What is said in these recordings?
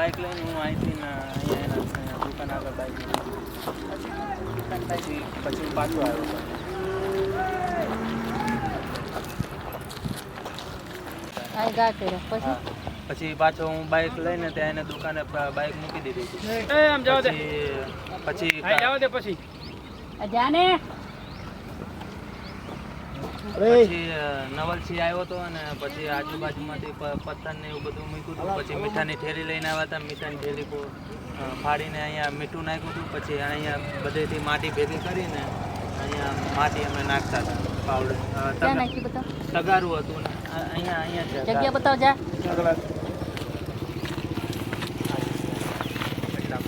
Bike લઈને હું અહીંથી અહીંયા એના દુકાન આગળ બાઇક પછી પછી હું પાછો આવ્યો. આ ગા કર્યા. પછી? પછી પાછો હું બાઇક લઈને ત્યાં એને દુકાને બાઇક મૂકી દીધી. હતી આમ જાવ દે. પછી પછી જાવ દે પછી. જાને. પછી નવલસિંહ આવ્યો હતો અને પછી આજુબાજુમાંથી પ- પથ્થર ને એવું બધું મૂક્યું હતું. પછી મીઠાની થેલી લઈને આવ્યા હતા. મીઠાની થેલી ફાડીને અહીંયા મીઠું નાખ્યું હતું. પછી અહીંયા બધેથી માટી ભેગી કરીને અહીંયા માટી અમે નાખતા હતા. પાવડર તગારું હતું ને અહીંયા અહીંયા જગ્યા બતાવ જા. એટલા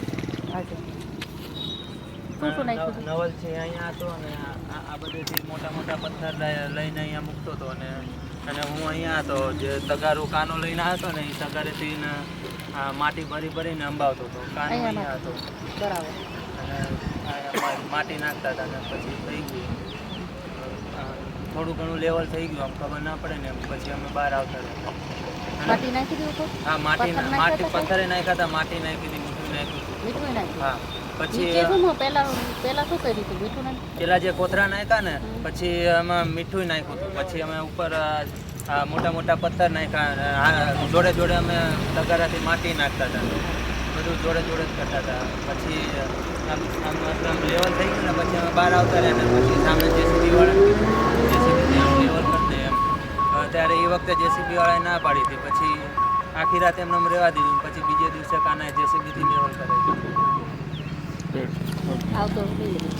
શું શું નાખ્યું હતું? નવલ છે અહીંયા હતો અને આ- બધેથી મોટા મોટા પથ્થર લઈને અહીંયા મૂકતો હતો અને અને હું અહીંયા હતો જે તગારું કાનો લઈને આવ્યો હતો ને એ તગારેથી માટી ભરી ભરીને અંબાવતો હતો કાનો અહીંયા હતો. બરાબર. અને માટી નાખતા હતા ને પછી થઈ ગયું. થોડું ઘણું લેવલ થઈ ગયું આમ ખબર ના પડે ને પછી અમે બહાર આવતા હતા. માટી નાખી દીધું હા માટી માટી પથ્થરે નાખ્યા હતા માટી નાખી દીધી મીઠું નાખ્યું. હા. પછી શું કર્યું હતું મીઠું પેલા જે કોથરા નાખ્યા ને પછી એમાં મીઠું નાખ્યું હતું. પછી અમે ઉપર મોટા મોટા પથ્થર નાખ્યા જોડે જોડે અમે તગારાથી માટી નાખતા હતા. બધું જોડે જોડે જ કરતા હતા. પછી આમ લેવલ થઈ ગયું ને પછી અમે બહાર આવતા રહ્યા ને પછી સામે જેસીબી વાળા જેસીબી લેવલ કરી દે એમ. ત્યારે એ વખતે જેસીબી વાળાએ ના પાડી હતી. પછી આખી રાત એમને એમ રહેવા દીધું પછી બીજે દિવસે કાના જેસીબીથી લેવલ કરાવી automobilismo